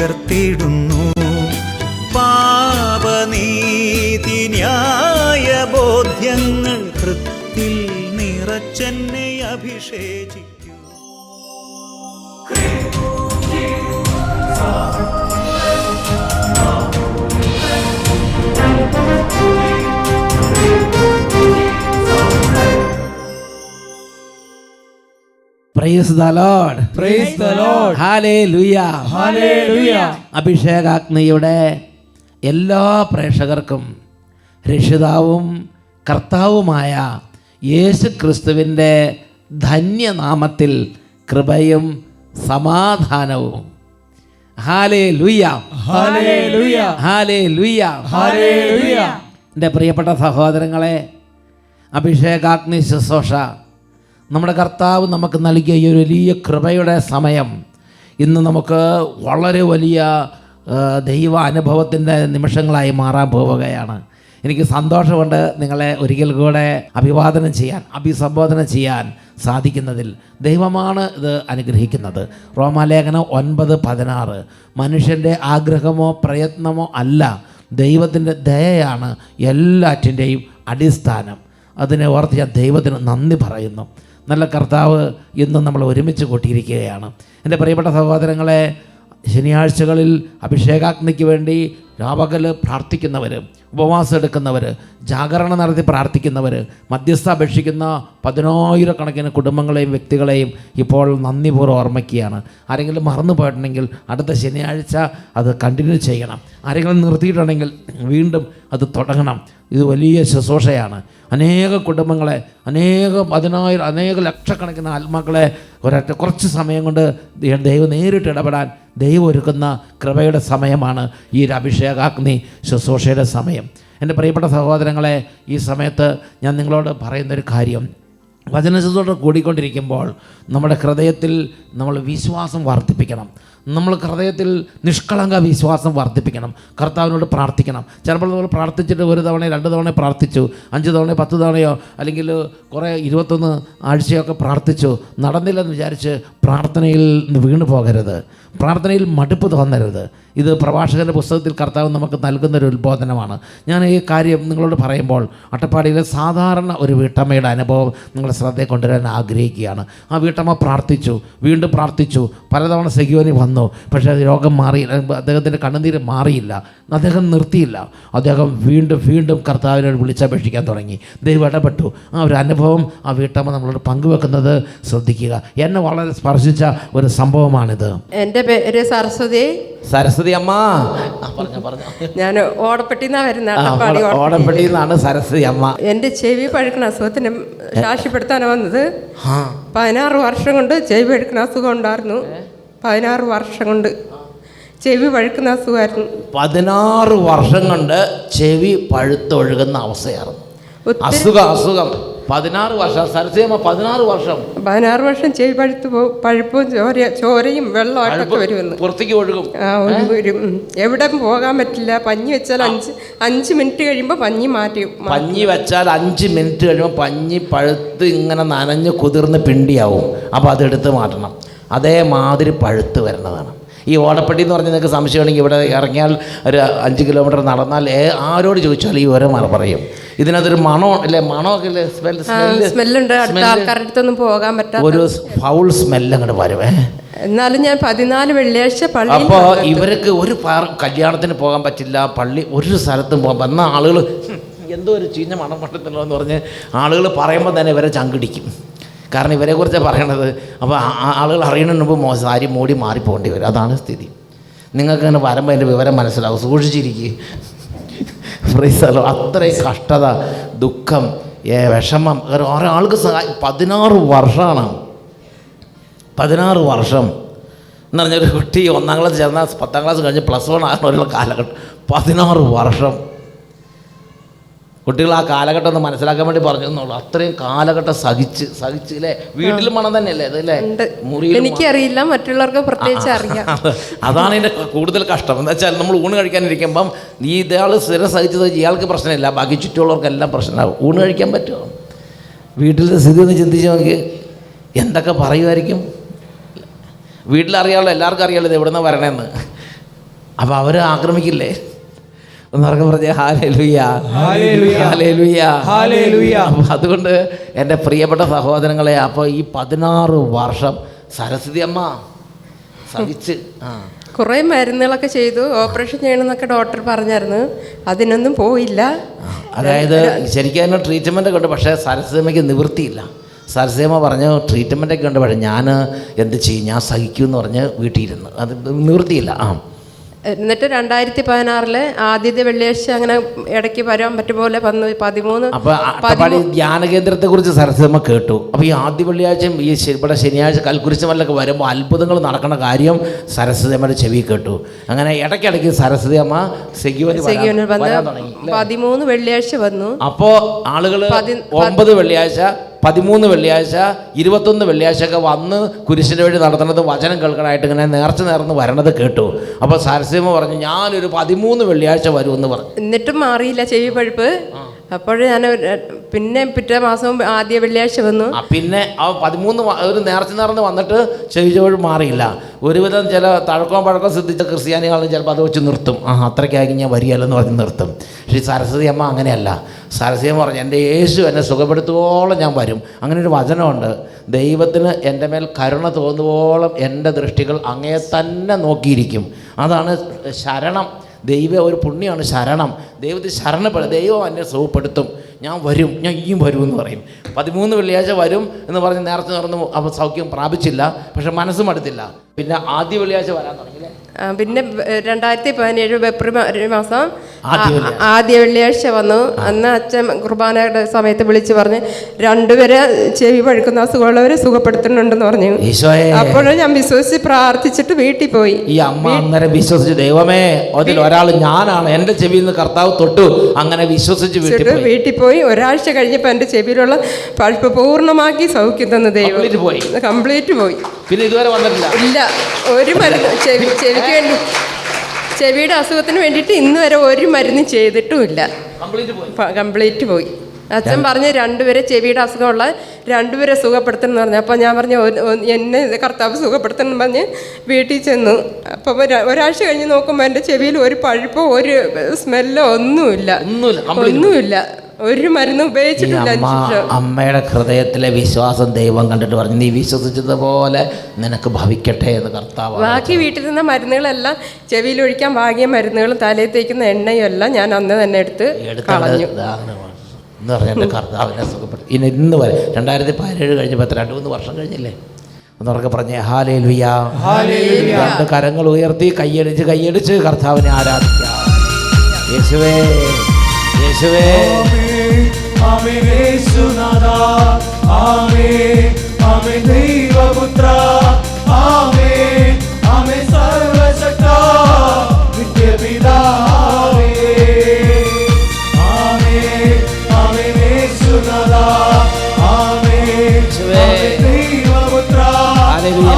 ശക്തിയെ price the Lord praise the Lord. Hallelujah Hallelujah. അഭിഷേകാഗ്നിയുടെ എല്ലാ പ്രേക്ഷകർക്കും രക്ഷിതാവും കർത്താവുമായ യേശു ക്രിസ്തുവിന്റെ ധന്യനാമത്തിൽ കൃപയും സമാധാനവും. ഹാലേ ലുയ ഹാലേ ലുയ ഹാലേ ലുയ ഹാലേ ലുയ എന്റെ പ്രിയപ്പെട്ട സഹോദരങ്ങളെ അഭിഷേകാഗ്നി ശുശ്രൂഷ നമ്മുടെ കർത്താവ് നമുക്ക് നൽകിയ ഈ ഒരു വലിയ കൃപയുടെ സമയം ഇന്ന് നമുക്ക് വളരെ വലിയ ദൈവ അനുഭവത്തിന്റെ നിമിഷങ്ങളായി മാറാൻ പോവുകയാണ്. എനിക്ക് സന്തോഷമുണ്ട് നിങ്ങളെ ഒരിക്കൽ കൂടെ അഭിവാദനം ചെയ്യാൻ അഭിസംബോധന ചെയ്യാൻ സാധിക്കുന്നതിൽ. ദൈവമാണ് ഇത് അനുഗ്രഹിക്കുന്നത്. റോമാലേഖനം ഒൻപത് പതിനാറ്. മനുഷ്യന്റെ ആഗ്രഹമോ പ്രയത്നമോ അല്ല ദൈവത്തിന്റെ ദയയാണ് എല്ലാറ്റിന്റെയും അടിസ്ഥാനം. അതിനെ ഓർത്ത് ഞാൻ ദൈവത്തിന് നന്ദി പറയുന്നു. നല്ല കർത്താവ് ഇന്നും നമ്മൾ ഒരുമിച്ച് കൂട്ടിയിരിക്കുകയാണ്. എന്റെ പ്രിയപ്പെട്ട സഹോദരങ്ങളെ ശനിയാഴ്ചകളിൽ അഭിഷേകാഗ്നിക്ക് വേണ്ടി രാപകൽ പ്രാർത്ഥിക്കുന്നവർ ഉപവാസം എടുക്കുന്നവർ ജാഗരണം നടത്തി പ്രാർത്ഥിക്കുന്നവർ മധ്യസ്ഥ അപേക്ഷിക്കുന്ന പതിനായിരക്കണക്കിന് കുടുംബങ്ങളെയും വ്യക്തികളെയും ഇപ്പോൾ നന്ദിപൂർവം ഓർമ്മിക്കുകയാണ് ആരെങ്കിലും മറന്നു പോയിട്ടുണ്ടെങ്കിൽ അടുത്ത ശനിയാഴ്ച അത് കണ്ടിന്യൂ ചെയ്യണം. ആരെങ്കിലും നിർത്തിയിട്ടുണ്ടെങ്കിൽ വീണ്ടും അത് തുടങ്ങണം. ഇത് വലിയ ശുശ്രൂഷയാണ്. അനേക കുടുംബങ്ങളെ അനേക പതിനായിരം അനേക ലക്ഷക്കണക്കിന് ആത്മാക്കളെ ഒരൊറ്റ കുറച്ച് സമയം കൊണ്ട് ദൈവം നേരിട്ട് ഇടപെടാൻ ദൈവം ഒരുക്കുന്ന കൃപയുടെ സമയമാണ് ഈ ഒരു അഭിഷേകാഗ്നി ശുശ്രൂഷയുടെ സമയം. എന്റെ പ്രിയപ്പെട്ട സഹോദരങ്ങളെ ഈ സമയത്ത് ഞാൻ നിങ്ങളോട് പറയുന്നൊരു കാര്യം. വചനശുദ്ധോടെ കൂടിക്കൊണ്ടിരിക്കുമ്പോൾ നമ്മുടെ ഹൃദയത്തിൽ നമ്മൾ വിശ്വാസം വർദ്ധിപ്പിക്കണം. നമ്മൾ ഹൃദയത്തിൽ നിഷ്കളങ്ക വിശ്വാസം വർദ്ധിപ്പിക്കണം. കർത്താവിനോട് പ്രാർത്ഥിക്കണം. ചിലപ്പോൾ നമ്മൾ പ്രാർത്ഥിച്ചിട്ട് ഒരു തവണ രണ്ട് തവണ പ്രാർത്ഥിച്ചു. അഞ്ച് തവണ പത്ത് തവണയോ അല്ലെങ്കിൽ കുറേ ഇരുപത്തൊന്ന് ആഴ്ചയൊക്കെ പ്രാർത്ഥിച്ചു. നടന്നില്ലെന്ന് വിചാരിച്ച് പ്രാർത്ഥനയിൽ വീണു പോകരുത് പ്രാർത്ഥനയിൽ മടുപ്പ് തോന്നരുത്. ഇത് പ്രഭാഷകന്റെ പുസ്തകത്തിൽ കർത്താവ് നമുക്ക് നൽകുന്നൊരു ഉത്ബോധനമാണ്. ഞാൻ ഈ കാര്യം നിങ്ങളോട് പറയുമ്പോൾ അട്ടപ്പാടിയിലെ സാധാരണ ഒരു വീട്ടമ്മയുടെ അനുഭവം നിങ്ങളുടെ ശ്രദ്ധയെ കൊണ്ടുവരാൻ ആഗ്രഹിക്കുകയാണ്. ആ വീട്ടമ്മ പ്രാർത്ഥിച്ചു വീണ്ടും പ്രാർത്ഥിച്ചു. പലതവണ സെഗ്യോനി വന്നു പക്ഷേ അത് രോഗം മാറി അദ്ദേഹത്തിന്റെ കണ്ണുനീര് മാറിയില്ല അദ്ദേഹം നിർത്തിയില്ല. അദ്ദേഹം വീണ്ടും വീണ്ടും കർത്താവിനോട് വിളിച്ചപേക്ഷിക്കാൻ തുടങ്ങി. ദൈവം ഇടപെട്ടു. ആ ഒരു അനുഭവം ആ വീട്ടമ്മ നമ്മളോട് പങ്കുവെക്കുന്നത് ശ്രദ്ധിക്കുക. എന്നെ വളരെ സ്പർശിച്ച ഒരു സംഭവമാണിത്. എന്റെ പേര് സരസ്വതി. സരസ്വതി അമ്മ. ആ, പറഞ്ഞോ പറഞ്ഞോ. ഞാൻ ഓടപ്പെട്ടിന്നാ വരുന്ന ഓടപ്പെട്ടിന്നാണ് സരസ്വതി അമ്മ. എന്റെ ചെവി പഴുക്കണ അസുഖത്തിന് സാക്ഷ്യപ്പെടുത്താനാണ് വന്നത്. ആ. പതിനാറ് വർഷം കൊണ്ട് ചെവി പഴുക്കണ അസുഖം ഉണ്ടായിരുന്നു. പതിനാറ് വർഷം കൊണ്ട് ചെവി പഴുക്കുന്ന അസുഖമായിരുന്നു. പതിനാറ് വർഷം കൊണ്ട് ചെവി പഴുത്തൊഴുകുന്ന അവസ്ഥയായിരുന്നു. അസുഖം അസുഖം. പതിനാറ് വർഷം സരസേമ പതിനാറ് വർഷം. പതിനാറ് വർഷം ചെവി പഴുത്ത് പഴുപ്പും ചോര ചോരയും വെള്ളമായിട്ടൊക്കെ വരുമെന്ന്. പുറത്തേക്ക് ഒഴുകും. വരും. എവിടെ പോകാൻ പറ്റില്ല. പഞ്ഞി വെച്ചാൽ അഞ്ച് അഞ്ച് മിനിറ്റ് കഴിയുമ്പോൾ പഞ്ഞി മാറ്റി പഞ്ഞി വെച്ചാൽ അഞ്ച് മിനിറ്റ് കഴിയുമ്പോൾ പഞ്ഞി പഴുത്ത് ഇങ്ങനെ നനഞ്ഞ് കുതിർന്ന് പിണ്ടിയാവും. അപ്പോൾ അതെടുത്ത് മാറ്റണം. അതേമാതിരി പഴുത്ത് വരുന്നതാണ്. ഈ ഓടപ്പെട്ടി എന്ന് പറഞ്ഞാൽ നിങ്ങൾക്ക് സംശയമാണെങ്കിൽ ഇവിടെ ഇറങ്ങിയാൽ ഒരു അഞ്ച് കിലോമീറ്റർ നടന്നാൽ ആരോട് ചോദിച്ചാൽ ഈ ഓരോ മറ പറയും. ഇതിനകത്തൊരു മണോ അല്ലെ മണമൊക്കെ ഇല്ലേ? സ്മെൽ സ്മെല്ലുണ്ട്. അടുത്ത ആൾക്കാരുടെ അടുത്തൊന്നും പോകാൻ പറ്റാത്ത ഒരു ഫൗൾ സ്മെല്ല് അങ്ങോട്ട് വരുമേ എന്നാലും ഞാൻ പതിനാല് വെള്ളിയാഴ്ച പള്ളി അപ്പോൾ ഇവർക്ക് ഒരു കല്യാണത്തിന് പോകാൻ പറ്റില്ല. പള്ളി ഒരു സ്ഥലത്തും പോകാൻ വന്ന ആളുകൾ എന്തോ ഒരു ചീഞ്ഞ മണം പറ്റത്തില്ലോ എന്ന് പറഞ്ഞ് ആളുകൾ പറയുമ്പോൾ തന്നെ ഇവരെ ചങ്കിടിക്കും. കാരണം ഇവരെക്കുറിച്ച് പറയണത്. അപ്പോൾ ആളുകൾ അറിയണതിന് മുമ്പ് സാരി മൂടി മാറിപ്പോകേണ്ടി വരും. അതാണ് സ്ഥിതി. നിങ്ങൾക്ക് അങ്ങനെ വരുമ്പോൾ അതിന്റെ വിവരം മനസ്സിലാവും. സൂക്ഷിച്ചിരിക്കുക ഫ്രീസലോ അത്രയും കഷ്ടത ദുഃഖം വിഷമം. ഒരാൾക്ക് സഹായി പതിനാറ് വർഷമാണ്. പതിനാറ് വർഷം. എന്ന് പറഞ്ഞൊരു കുട്ടി ഒന്നാം ക്ലാസ് ചേർന്നാൽ പത്താം ക്ലാസ് കഴിഞ്ഞ് പ്ലസ് വൺ ആകുന്ന കാലഘട്ടം. പതിനാറ് വർഷം. കുട്ടികൾ ആ കാലഘട്ടം ഒന്ന് മനസ്സിലാക്കാൻ വേണ്ടി പറഞ്ഞു എന്നുള്ളൂ അത്രയും കാലഘട്ടം സഹിച്ച് സഹിച്ച് അല്ലേ വീട്ടിൽ മണം തന്നെയല്ലേ അതല്ലേ മുറിയിൽ എനിക്കറിയില്ല മറ്റുള്ളവർക്ക് പ്രത്യേകിച്ച് അറിയാം. അതാണ് എന്റെ കൂടുതൽ കഷ്ടം. എന്താ വെച്ചാൽ നമ്മൾ ഊണ് കഴിക്കാനിരിക്കുമ്പം ഈ ഇയാൾ സ്ഥിരം സഹിച്ചത് ഇയാൾക്ക് പ്രശ്നമില്ല. ബാക്കി ചുറ്റുമുള്ളവർക്കെല്ലാം പ്രശ്നമാകും ഊണ് കഴിക്കാൻ പറ്റുമോ? വീട്ടിലത്തെ സ്ഥിതി ഒന്ന് ചിന്തിച്ച് നോക്കി. എന്തൊക്കെ പറയുമായിരിക്കും? വീട്ടിലറിയാമല്ലോ എല്ലാവർക്കും അറിയാമല്ലോ ഇത് എവിടെ നിന്ന് വരണമെന്ന് അപ്പോൾ അവർ ആക്രമിക്കില്ലേ? പറഞ്ഞ ഹാലേലുയ്യ. അതുകൊണ്ട് എന്റെ പ്രിയപ്പെട്ട സഹോദരങ്ങളെ അപ്പോൾ ഈ പതിനാറ് വർഷം സരസ്വതി അമ്മ സഹിച്ച് ആ. കുറേ മരുന്നുകളൊക്കെ ചെയ്തു ഓപ്പറേഷൻ ചെയ്യണമെന്നൊക്കെ ഡോക്ടർ പറഞ്ഞായിരുന്നു. അതിനൊന്നും പോയില്ല. അതായത് ശരിക്കും അതിന് ട്രീറ്റ്മെന്റ് ഒക്കെ ഉണ്ട് പക്ഷേ സരസ്വതിയമ്മയ്ക്ക് നിവൃത്തിയില്ല. സരസ്വതിയമ്മ പറഞ്ഞു ട്രീറ്റ്മെന്റൊക്കെ ഉണ്ട് പക്ഷേ ഞാൻ എന്ത് ചെയ്യും? ഞാൻ സഹിക്കും എന്ന് പറഞ്ഞ് വീട്ടിൽ ഇരുന്ന് അത് നിവൃത്തിയില്ല. ആ. എന്നിട്ട് രണ്ടായിരത്തി പതിനാറിൽ ആദ്യത്തെ വെള്ളിയാഴ്ച അങ്ങനെ ഇടയ്ക്ക് വരാൻ പറ്റും പോലെ വന്നു. പതിമൂന്ന് അപ്പോൾ ധ്യാനകേന്ദ്രത്തെ കുറിച്ച് സരസ്വതമ്മ കേട്ടു. അപ്പൊ ഈ ആദ്യ വെള്ളിയാഴ്ചയും ഈ ഇവിടെ ശനിയാഴ്ച കൽക്കുരിശമല്ലൊക്കെ വരുമ്പോൾ അത്ഭുതങ്ങൾ നടക്കുന്ന കാര്യം സരസ്വതിയമ്മയുടെ ചെവി കേട്ടു. അങ്ങനെ ഇടയ്ക്കിടയ്ക്ക് തുടങ്ങി പതിമൂന്ന് വെള്ളിയാഴ്ച വന്നു. അപ്പോ ആളുകൾ പതി- ഒമ്പത് വെള്ളിയാഴ്ച പതിമൂന്ന് വെള്ളിയാഴ്ച ഇരുപത്തൊന്ന് വെള്ളിയാഴ്ചയൊക്കെ വന്ന് കുരിശിന്റെ വഴി നടത്തുന്നത് വചനം കേൾക്കണമായിട്ട് ഇങ്ങനെ നേർച്ച നേർന്ന് വരണത് കേട്ടു. അപ്പോൾ സരസ്വമ പറഞ്ഞു ഞാനൊരു പതിമൂന്ന് വെള്ളിയാഴ്ച വരുമെന്ന് പറഞ്ഞു. എന്നിട്ടും മാറിയില്ല ചെവി പഴുപ്പ്. അപ്പോൾ ഞാൻ പിന്നെ പിറ്റേ മാസം ആദ്യ വെള്ളിയാഴ്ച വന്നു. പിന്നെ ആ പതിമൂന്ന് ഒരു നേർച്ച നേർന്ന് വന്നിട്ട് ചെവിച്ചോഴ് മാറിയില്ല. ഒരുവിധം ചില തഴക്കവും പഴക്കവും സിദ്ധിച്ച ക്രിസ്ത്യാനികളും ചിലപ്പോൾ അത് വെച്ച് നിർത്തും. ആ അത്രയ്ക്കായി ഞാൻ വരികയല്ലെന്ന് പറഞ്ഞ് നിർത്തും. പക്ഷേ സരസ്വതി അമ്മ അങ്ങനെയല്ല. സരസ്വതി അമ്മ പറഞ്ഞു എന്റെ യേശു എന്നെ സുഖപ്പെടുത്തുവോളം ഞാൻ വരും. അങ്ങനെ ഒരു വചനമുണ്ട്. ദൈവത്തിന് എന്റെ മേൽ കരുണ തോന്നുവോളം എന്റെ ദൃഷ്ടികൾ അങ്ങേ തന്നെ നോക്കിയിരിക്കും. അതാണ് ശരണം. ദൈവ ഒരു പുണ്യമാണ് ശരണം. ദൈവത്തിൽ ശരണപ്പെടും. ദൈവം എന്നെ സുഖപ്പെടുത്തും. ഞാൻ വരും. ഞാൻ ഇനിയും വരും എന്ന് പറയും. പതിമൂന്ന് വെള്ളിയാഴ്ച വരും എന്ന് പറഞ്ഞ് നേരത്തെ നടന്നു സൗഖ്യം പ്രാപിച്ചില്ല. പക്ഷെ മനസ്സും അടുത്തില്ല. പിന്നെ ആദ്യ വെള്ളിയാഴ്ച വരാൻ തുടങ്ങിയില്ലേ പിന്നെ രണ്ടായിരത്തി പതിനേഴ് ഫെബ്രുവരി മാസം ആദ്യ വെള്ളിയാഴ്ച. വന്നു. അന്ന് അച്ഛൻ കുർബാനയുടെ സമയത്ത് വിളിച്ചു പറഞ്ഞ് രണ്ടുപേരെ ചെവി പഴുക്കുന്ന അസുഖമുള്ളവരെ സുഖപ്പെടുത്തുന്നുണ്ടെന്ന് പറഞ്ഞു. അപ്പോഴും ഞാൻ വിശ്വസിച്ച് പ്രാർത്ഥിച്ചിട്ട് വീട്ടിൽ പോയി. ഈ അമ്മ അന്നേരം വിശ്വസിച്ച് ദൈവമേ അതിൽ ഒരാൾ ഞാനാണ്. എന്റെ ചെവിയിൽ നിന്ന് കർത്താവ് തൊട്ടു. അങ്ങനെ വിശ്വസിച്ച് വീട്ടിൽ പോയി. ഒരാഴ്ച കഴിഞ്ഞപ്പോൾ എന്റെ ചെവിയിലുള്ള പഴുപ്പ് പൂർണമാക്കി സൗഖ്യം തന്ന ദൈവം. പോയി. കംപ്ലീറ്റ് പോയി. പിന്നെ ഇതുവരെ വന്നിട്ടില്ല. ഇല്ല. ഒരു മരുന്ന് ചെവി ചെവിക്ക് വേണ്ടി ചെവിയുടെ അസുഖത്തിന് വേണ്ടിയിട്ട് ഇന്ന് വരെ ഒരു മരുന്ന് ചെയ്തിട്ടുമില്ല. കംപ്ലീറ്റ് പോയി. കംപ്ലീറ്റ് പോയി. അച്ഛൻ പറഞ്ഞ് രണ്ടുപേരെ ചെവിയുടെ അസുഖമുള്ള രണ്ടുപേരെ സുഖപ്പെടുത്തണം എന്ന് പറഞ്ഞു. അപ്പോൾ ഞാൻ പറഞ്ഞു "ഒ- ഒ- എന്നെ കർത്താവ് സുഖപ്പെടുത്തണം എന്ന് പറഞ്ഞ് വീട്ടിൽ ചെന്നു. അപ്പോൾ ഒരാഴ്ച കഴിഞ്ഞ് നോക്കുമ്പോൾ എന്റെ ചെവിയിൽ ഒരു പഴുപ്പോ ഒരു സ്മെല്ലോ ഒന്നുമില്ല. ഒന്നുമില്ല. കംപ്ലീറ്റ് ഒന്നുമില്ല. ഒരു മരുന്ന് ഉപയോഗിച്ചിട്ടില്ല അമ്മ അമ്മയുടെ ഹൃദയത്തിലെ വിശ്വാസം ദൈവം കണ്ടിട്ട് പറഞ്ഞു നീ വിശ്വസിച്ചതുപോലെ നിനക്ക് ഭവിക്കട്ടെ എന്ന് കർത്താവ് ബാക്കി വീട്ടിൽ നിന്ന് മരുന്നുകളെല്ലാം ചെവിയിൽ ഒഴിക്കാൻ ഭാഗ്യ മരുന്നുകളും തലയിൽ തേക്കുന്ന എണ്ണയും എല്ലാം ഞാൻ അന്ന് തന്നെ എടുത്ത് കളഞ്ഞു. എന്ന് എന്റെ കർത്താവിനെ സുഖപ്പെട്ടു ഇനി ഇന്ന് വരെ രണ്ടായിരത്തി പതിനേഴ് കഴിഞ്ഞപ്പോൾ രണ്ട് മൂന്ന് വർഷം കഴിഞ്ഞില്ലേ? ഒന്നുറക്കെ പറഞ്ഞേ ഹാലേ ലുയാ രണ്ട് കരങ്ങൾ ഉയർത്തി കൈയടിച്ച് കൈയടിച്ച് കർത്താവിനെ ആരാധിക്കാം. യേശുവേ യേശുവേ. ആമേൻ യേശുനാഥ ആമേ ആമേ ദൈവപുത്ര ആമേ ആമേ സർവശക്ത നിത്യപിതാവേ ആമേ ആമേൻ യേശുനാഥ ആമേ ആമേൻ ദൈവപുത്ര ഹല്ലേലൂയ.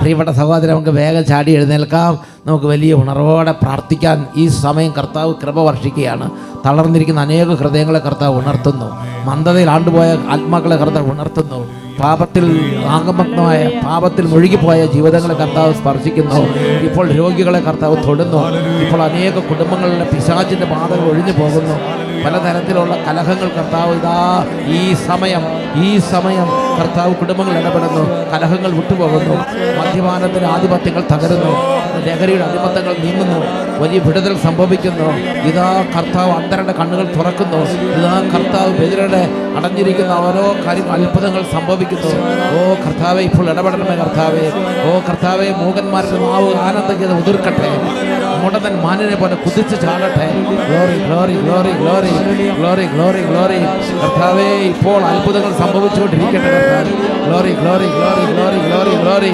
പ്രിയപ്പെട്ട സഹോദരൻ നമുക്ക് വേഗം ചാടി എഴുന്നേൽക്കാം. നമുക്ക് വലിയ ഉണർവോടെ പ്രാർത്ഥിക്കാൻ ഈ സമയം കർത്താവ് കൃപ വർഷിക്കുകയാണ്. തളർന്നിരിക്കുന്ന അനേക ഹൃദയങ്ങളെ കർത്താവ് ഉണർത്തുന്നു. മന്ദതയിൽ ആണ്ടുപോയ ആത്മാക്കളെ കർത്താവ് ഉണർത്തുന്നു. പാപത്തിൽ ആകമഗ്നമായ പാപത്തിൽ മുഴുകിപ്പോയ ജീവിതങ്ങളെ കർത്താവ് സ്പർശിക്കുന്നു. ഇപ്പോൾ രോഗികളെ കർത്താവ് തൊടുന്നു. ഇപ്പോൾ അനേക കുടുംബങ്ങളിലെ പിശാചിന്റെ ബാധകൾ ഒഴിഞ്ഞു പോകുന്നു. പലതരത്തിലുള്ള കലഹങ്ങൾ കർത്താവ് ഇതാ ഈ സമയം ഈ സമയം കർത്താവ് കുടുംബങ്ങൾ ഇടപെടുന്നു. കലഹങ്ങൾ വിട്ടുപോകുന്നു. മദ്യപാനത്തിന് ആധിപത്യങ്ങൾ തകരുന്നു. ലഹരിയുടെ അടിമത്തങ്ങൾ നീങ്ങുന്നു. വലിയ വിടുതൽ സംഭവിക്കുന്നു. ഇതാ കർത്താവ് അന്തരുടെ കണ്ണുകൾ തുറക്കുന്നു. ഇതാ കർത്താവ് ബദിരയുടെ അടഞ്ഞിരിക്കുന്ന ഓരോ കാര്യം അത്ഭുതങ്ങൾ സംഭവിക്കുന്നു. ഓ കർത്താവെ ഇപ്പോൾ ഇടപെടണമേ കർത്താവെ. ഓ കർത്താവെ മൂകന്മാരുടെ മാവ് ആനന്ദഗീത ഉതിർക്കട്ടെ. മുടതൻ മാനിനെ പോലെ കുതിച്ച് ചാടട്ടെ. Glory glory glory glory glory glory glory. കർത്താവേ ഇപ്പോൾ അത്ഭുതങ്ങൾ സംഭവിച്ചുകൊണ്ടിരിക്കട്ടെ glory glory glory glory glory glory.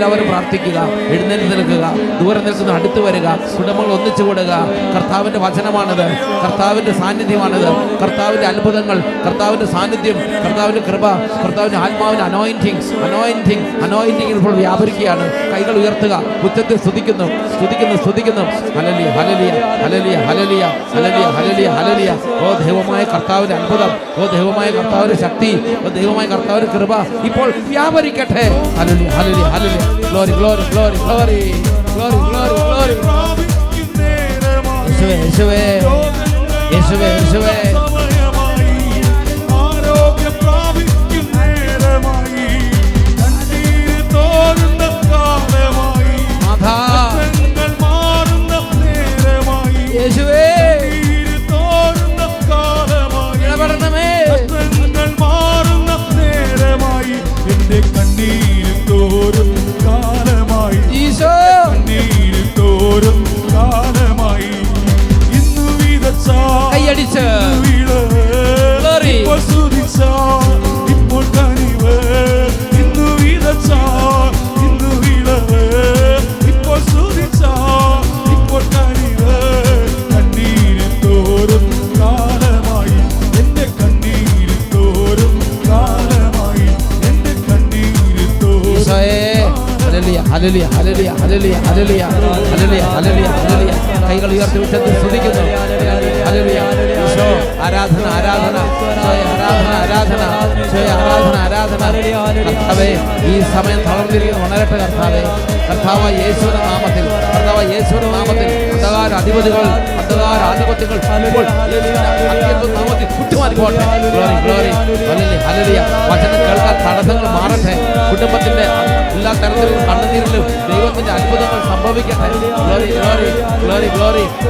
എല്ലാവരും പ്രാർത്ഥിക്കുക എഴുന്നേറ്റ് നിൽക്കുക ദൂരെ നിൽക്കുന്ന അടുത്ത് വരിക കുടുംബങ്ങൾ ഒന്നിച്ചു കൂടുക. കർത്താവിന്റെ വചനമാണിത് കർത്താവിന്റെ സാന്നിധ്യമാണിത് കർത്താവിന്റെ അത്ഭുതങ്ങൾ കർത്താവിന്റെ സാന്നിധ്യം കർത്താവിന്റെ കൃപ കർത്താവിന്റെ ആത്മാവിന്റെ അനോയിന്റിങ് അനോയിന്റിങ് അനോയിന്റിങ് ഇപ്പോൾ വ്യാപരിക്കുകയാണ്. കൈകൾ ഉയർത്തുക ഉച്ചത്തിൽ സ്തുതിക്കുന്നു സ്തുതിക്കുന്നു സ്തുതിക്കുന്നു. ഹലലിയ ഹലലിയ ഹലലിയ ഹലലിയ ഹലലിയ ഹലലിയ ഹലലിയ ഓ ദൈവമായ കർത്താവിന്റെ അത്ഭുതം ഓ ദൈവമായ കർത്താവിന്റെ ശക്തി ഓ ദൈവമായ കർത്താവിന്റെ കൃപ ഇപ്പോൾ വ്യാപരിക്കട്ടെ. Hallelujah hallelujah hallelujah glory glory glory glory glory glory glory യേശുവേ യേശുവേ യേശുവേ യേശുവേ. അധിപതികൾ അന്ധകാര ആധിപത്യങ്ങൾ വചനം കേൾക്കാൻ തടസ്സങ്ങൾ മാറട്ടെ. കുടുംബത്തിന്റെ എല്ലാ തരത്തിലും കണ്ണുനീരിലും ദൈവത്തിന്റെ അത്ഭുതങ്ങൾ സംഭവിക്കട്ടെ.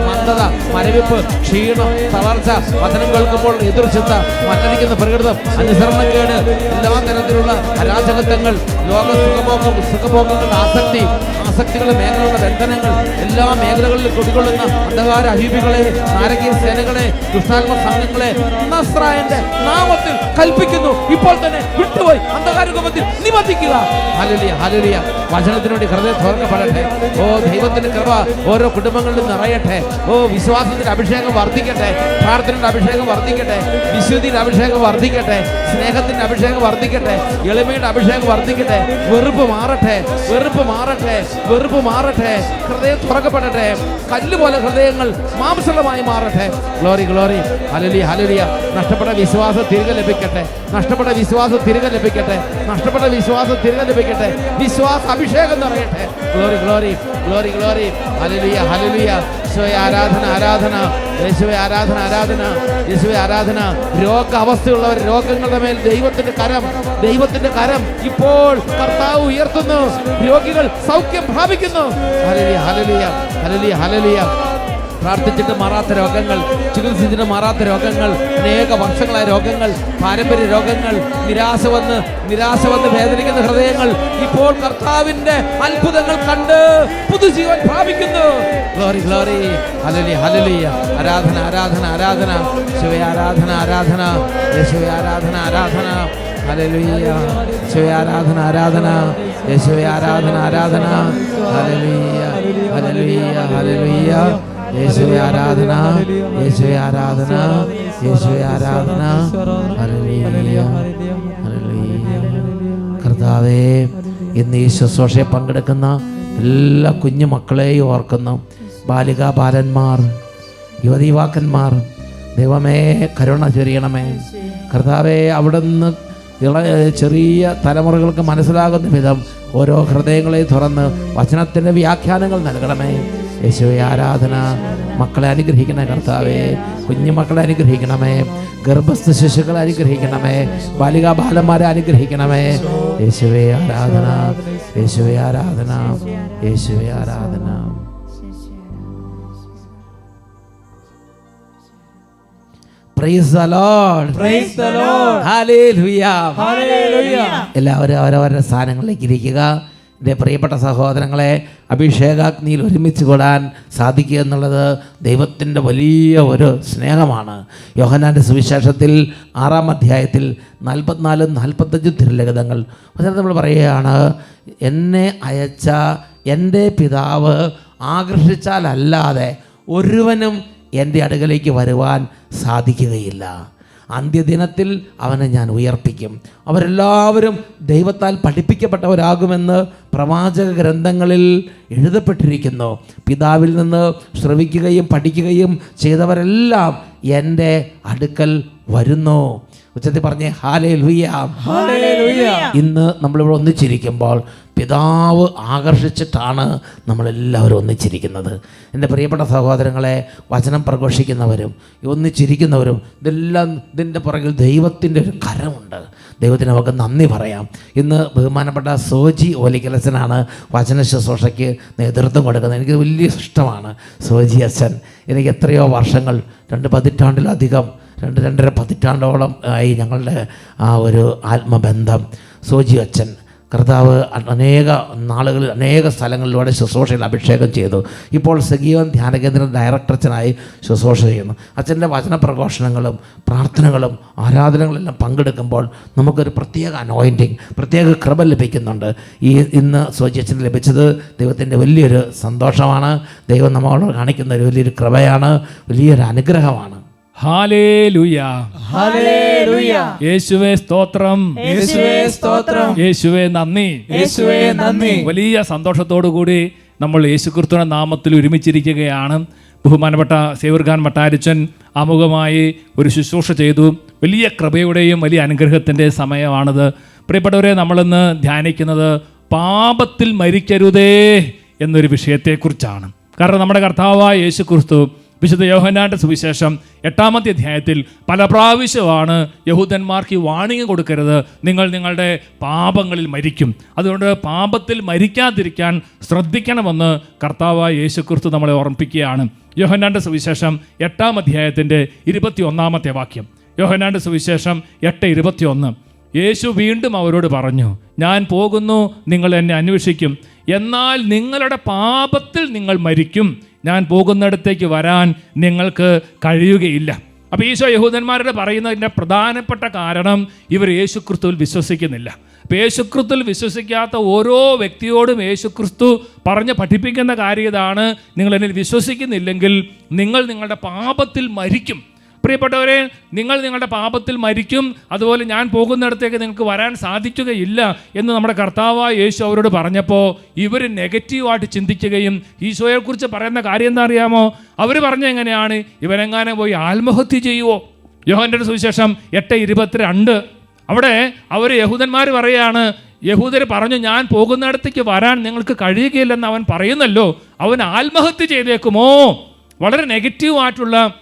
മന്ദത മരവിപ്പ് ക്ഷീണം തളർച്ച. വചനം കേൾക്കുമ്പോൾ എതിർചിന്ത മറ്റടിക്കുന്ന പ്രകൃതം അനുസരണക്കേട് എല്ലാ തരത്തിലുള്ള അരാജകത്വങ്ങൾ ലോക സുഖഭോഗം സുഖഭോഗങ്ങളുടെ ആസക്തി ആസക്തികളുടെ മേഖലകളുടെ ബന്ധനങ്ങൾ എല്ലാ മേഖലകളിലും കുടികൊള്ളുന്ന അന്ധകാര അഹീപികളെ നാരകീയ സേനകളെ ദുഷ്ടാത്മ സംഘങ്ങളെ നസ്രായന്റെ നാമത്തിൽ കൽപ്പിക്കുന്നു. ഇപ്പോൾ തന്നെ വിട്ടുപോയി. അന്ധകാര രൂപത്തിൽ നിബന്ധിക്കുക ഹലലിയ ഹലലിയ വചനത്തിനു വേണ്ടി ഹൃദയം തുറക്കപ്പെടട്ടെ ഓ ദൈവത്തിന്റെ കൃപ ഓരോ കുടുംബങ്ങളിലും നിറയട്ടെ. ഓ വിശ്വാസത്തിന്റെ അഭിഷേകം വർദ്ധിക്കട്ടെ. പ്രാർത്ഥനയുടെ അഭിഷേകം വർദ്ധിക്കട്ടെ. വിശുദ്ധിയുടെ അഭിഷേകം വർദ്ധിക്കട്ടെ. സ്നേഹത്തിന്റെ അഭിഷേകം വർദ്ധിക്കട്ടെ. എളിമയുടെ അഭിഷേകം വർദ്ധിക്കട്ടെ. വെറുപ്പ് മാറട്ടെ. വെറുപ്പ് മാറട്ടെ. വെറുപ്പ് മാറട്ടെ. ഹൃദയം തുറക്കപ്പെടട്ടെ. കല്ല് പോലെ ഹൃദയങ്ങൾ മാംസളമായി മാറട്ടെ. ഗ്ലോറി ഗ്ലോറി ഹലലിയ ഹലലിയ നഷ്ടപ്പെട്ട വിശ്വാസം തിരികെ ലഭിക്കട്ടെ. നഷ്ടപ്പെട്ട വിശ്വാസം തിരികെ ലഭിക്കട്ടെ. നഷ്ടപ്പെട്ട വിശ്വാസം തിരികെ ലഭിക്കട്ടെ. വിശ്വാസ അഭിഷേകം നിറയട്ടെ. Glory glory glory glory hallelujah hallelujah യേശുവെ ആരാധന ആരാധന. യേശുവെ ആരാധന ആരാധന. യേശുവെ ആരാധന. രോഗ അവസ്ഥയുള്ളവർ രോഗങ്ങളുടെ മേൽ ദൈവത്തിന്റെ കരം ദൈവത്തിന്റെ കരം ഇപ്പോൾ കർത്താവ് ഉയർത്തുന്നു. രോഗികൾ സൗഖ്യം പ്രാപിക്കുന്നു. ഹലലിയ ഹലലിയ ഹലലിയ ഹലലിയ പ്രാർത്ഥിച്ചിട്ട് മാറാത്ത രോഗങ്ങൾ ചികിത്സിച്ചിട്ട് മാറാത്ത രോഗങ്ങൾ അനേക വർഷങ്ങളായ രോഗങ്ങൾ പാരമ്പര്യ രോഗങ്ങൾ നിരാശ വന്ന് നിരാശ വന്ന് വേദനിക്കുന്ന ഹൃദയങ്ങൾ ഇപ്പോൾ കർത്താവിന്റെ അത്ഭുതങ്ങൾ കണ്ട് പുതുജീവൻ പ്രാപിക്കുന്നു. ഹലലിയ ആരാധന ആരാധന ആരാധന. ശിവ ആരാധന ആരാധന. യേശുവെ ആരാധന ആരാധന. ഹലലുയ്യ ശിവ ആരാധന ആരാധന. യേശുവെ ആരാധന ആരാധന. ഹലലുയ്യ ഹലലുയ്യ ഹലലുയ്യ യേശുവെ ആരാധന യേശുവെ ആരാധന യേശുവെ ആരാധന. കർത്താവേ ഇന്ന് ഈ ശുശ്രൂഷയെ പങ്കെടുക്കുന്ന എല്ലാ കുഞ്ഞു മക്കളെയും ഓർക്കുന്നു. ബാലികാ ബാലന്മാർ യുവതി ദൈവമേ കരുണ ചൊരിയണമേ. കർത്താവെ അവിടുന്ന് ഇള ചെറിയ തലമുറകൾക്ക് മനസ്സിലാകുന്ന വിധം ഓരോ ഹൃദയങ്ങളെ തുറന്ന് വചനത്തിന്റെ വ്യാഖ്യാനങ്ങൾ നൽകണമേ. യേശുവെ ആരാധന മക്കളെ അനുഗ്രഹിക്കണേ കർത്താവേ. കുഞ്ഞു മക്കളെ അനുഗ്രഹിക്കണമേ. ഗർഭസ്ഥ ശിശുക്കളെ അനുഗ്രഹിക്കണമേ. ബാലികാ ബാലന്മാരെ അനുഗ്രഹിക്കണമേ. യേശുവെ ആരാധന. യേശുവെ ആരാധന. യേശുവെ ആരാധന. Praise the lord. Hallelujah Hallelujah. എല്ലാവരും അവരവരുടെ സ്ഥാനങ്ങളിലേക്ക് ഇരിക്കുക. എന്റെ പ്രിയപ്പെട്ട സഹോദരങ്ങളെ അഭിഷേകാഗ്നിയിൽ ഒരുമിച്ച് കൂടാൻ സാധിക്കുക എന്നുള്ളത് ദൈവത്തിന്റെ വലിയ ഒരു സ്നേഹമാണ്. യോഹനാന്റെ സുവിശേഷത്തിൽ ആറാം അധ്യായത്തിൽ നാൽപ്പത്തിനാലും നാൽപ്പത്തഞ്ചും തിരുലഗതങ്ങൾ അതായത് നമ്മൾ പറയുകയാണ് എന്നെ അയച്ച എന്റെ പിതാവ് ആകർഷിച്ചാലല്ലാതെ ഒരുവനും എന്റെ അടുക്കലേക്ക് വരുവാൻ സാധിക്കുകയില്ല. അന്ത്യദിനത്തിൽ അവനെ ഞാൻ ഉയർപ്പിക്കും. അവരെല്ലാവരും ദൈവത്താൽ പഠിപ്പിക്കപ്പെട്ടവരാകുമെന്ന് പ്രവാചക ഗ്രന്ഥങ്ങളിൽ എഴുതപ്പെട്ടിരിക്കുന്നു. പിതാവിൽ നിന്ന് ശ്രവിക്കുകയും പഠിക്കുകയും ചെയ്തവരെല്ലാം എന്റെ അടുക്കൽ വരുന്നു. ഉച്ചത്തിൽ പറഞ്ഞേ ഹാലേ Hallelujah. ഇന്ന് നമ്മളിവിടെ ഒന്നിച്ചിരിക്കുമ്പോൾ പിതാവ് ആകർഷിച്ചിട്ടാണ് നമ്മളെല്ലാവരും ഒന്നിച്ചിരിക്കുന്നത്. എന്റെ പ്രിയപ്പെട്ട സഹോദരങ്ങളെ വചനം പ്രഘോഷിക്കുന്നവരും ഒന്നിച്ചിരിക്കുന്നവരും ഇതെല്ലാം ഇതിന്റെ പുറകിൽ ദൈവത്തിന്റെ ഒരു കരമുണ്ട്. ദൈവത്തിന് നമുക്ക് നന്ദി പറയാം. ഇന്ന് ബഹുമാനപ്പെട്ട സോജി ഓലിക്കലച്ചനാണ് വചന ശുശ്രൂഷയ്ക്ക് നേതൃത്വം കൊടുക്കുന്നത്. എനിക്ക് വലിയ ഇഷ്ടമാണ് സോജി അച്ഛൻ. എനിക്ക് എത്രയോ വർഷങ്ങൾ രണ്ട് പതിറ്റാണ്ടിലധികം രണ്ട് രണ്ടര പതിറ്റാണ്ടോളം ആയി ഞങ്ങളുടെ ആ ഒരു ആത്മബന്ധം. സോജി അച്ഛൻ കർത്താവ് അനേക നാളുകളിൽ അനേക സ്ഥലങ്ങളിലൂടെ ശുശ്രൂഷയിൽ അഭിഷേകം ചെയ്തു. ഇപ്പോൾ സജീവൻ ധ്യാനകേന്ദ്ര ഡയറക്ടറച്ചനായി ശുശ്രൂഷ ചെയ്യുന്നു. അച്ഛന്റെ വചന പ്രഘോഷണങ്ങളും പ്രാർത്ഥനകളും ആരാധനകളെല്ലാം പങ്കെടുക്കുമ്പോൾ നമുക്കൊരു പ്രത്യേക അനോയിന്റിങ് പ്രത്യേക കൃപ ലഭിക്കുന്നുണ്ട്. ഈ ഇന്ന് സോജി അച്ഛന് ലഭിച്ചത് ദൈവത്തിന്റെ വലിയൊരു സന്തോഷമാണ്. ദൈവം നമ്മളോട് കാണിക്കുന്ന ഒരു വലിയൊരു കൃപയാണ് വലിയൊരു അനുഗ്രഹമാണ്. യേശുവേ സ്തോത്രം. യേശുവേ സ്തോത്രം. യേശുവേ നന്ദി. യേശുവേ നന്ദി. വലിയ സന്തോഷത്തോടു കൂടി നമ്മൾ യേശുക്രിസ്തുവിന്റെ നാമത്തിൽ ഒരുമിച്ചിരിക്കുകയാണ്. ബഹുമാനപ്പെട്ട സേവർഖാൻ മട്ടാരിച്ചൻ ആമുഖമായി ഒരു ശുശ്രൂഷ ചെയ്തു. വലിയ കൃപയുടെയും വലിയ അനുഗ്രഹത്തിന്റെ സമയമാണിത്. പ്രിയപ്പെട്ടവരെ നമ്മളിന്ന് ധ്യാനിക്കുന്നത് പാപത്തിൽ മരിക്കരുതേ എന്നൊരു വിഷയത്തെക്കുറിച്ചാണ്. കാരണം നമ്മുടെ കർത്താവായ യേശു ക്രിസ്തു വിശുദ്ധ യോഹന്നാന്റെ സുവിശേഷം എട്ടാമത്തെ അധ്യായത്തിൽ പല പ്രാവശ്യമാണ് യഹൂദന്മാർക്ക് ഈ വാണിംഗ് കൊടുക്കരുത്. നിങ്ങൾ നിങ്ങളുടെ പാപങ്ങളിൽ മരിക്കും. അതുകൊണ്ട് പാപത്തിൽ മരിക്കാതിരിക്കാൻ ശ്രദ്ധിക്കണമെന്ന് കർത്താവായ യേശുക്രിസ്തു നമ്മളെ ഓർമ്മിപ്പിക്കുകയാണ്. യോഹന്നാന്റെ സുവിശേഷം എട്ടാം അധ്യായത്തിന്റെ ഇരുപത്തി ഒന്നാമത്തെ വാക്യം. യോഹന്നാന്റെ സുവിശേഷം എട്ട് ഇരുപത്തിയൊന്ന്. യേശു വീണ്ടും അവരോട് പറഞ്ഞു ഞാൻ പോകുന്നു നിങ്ങൾ എന്നെ അന്വേഷിക്കും. എന്നാൽ നിങ്ങളുടെ പാപത്തിൽ നിങ്ങൾ മരിക്കും. ഞാൻ പോകുന്നിടത്തേക്ക് വരാൻ നിങ്ങൾക്ക് കഴിയുകയില്ല. അപ്പോൾ ഈശോ യഹൂദന്മാരുടെ പറയുന്നതിന്റെ പ്രധാനപ്പെട്ട കാരണം ഇവർ യേശുക്രിസ്തുവിൽ വിശ്വസിക്കുന്നില്ല. അപ്പോൾ യേശുക്രിസ്തുവിൽ വിശ്വസിക്കാത്ത ഓരോ വ്യക്തിയോടും യേശുക്രിസ്തു പറഞ്ഞ് പഠിപ്പിക്കുന്ന കാര്യം ഇതാണ്. നിങ്ങൾ എന്നിൽ വിശ്വസിക്കുന്നില്ലെങ്കിൽ നിങ്ങൾ നിങ്ങളുടെ പാപത്തിൽ മരിക്കും. പ്രിയപ്പെട്ടവരെ നിങ്ങൾ നിങ്ങളുടെ പാപത്തിൽ മരിക്കും അതുപോലെ ഞാൻ പോകുന്നിടത്തേക്ക് നിങ്ങൾക്ക് വരാൻ സാധിക്കുകയില്ല എന്ന് നമ്മുടെ കർത്താവായ യേശു അവരോട് പറഞ്ഞപ്പോൾ ഇവർ നെഗറ്റീവായിട്ട് ചിന്തിക്കുകയും ഈശോയെക്കുറിച്ച് പറയുന്ന കാര്യം എന്താ അറിയാമോ അവർ പറഞ്ഞ എങ്ങനെയാണ്? പോയി ആത്മഹത്യ ചെയ്യുവോ? യോഹന്റെ സുവിശേഷം എട്ട് ഇരുപത്തിരണ്ട്. അവിടെ അവർ യഹൂദന്മാർ പറയുകയാണ് യഹൂദർ പറഞ്ഞു ഞാൻ പോകുന്നിടത്തേക്ക് വരാൻ നിങ്ങൾക്ക് കഴിയുകയില്ലെന്ന് അവൻ പറയുന്നല്ലോ. അവൻ ആത്മഹത്യ ചെയ്തേക്കുമോ? വളരെ നെഗറ്റീവായിട്ടുള്ള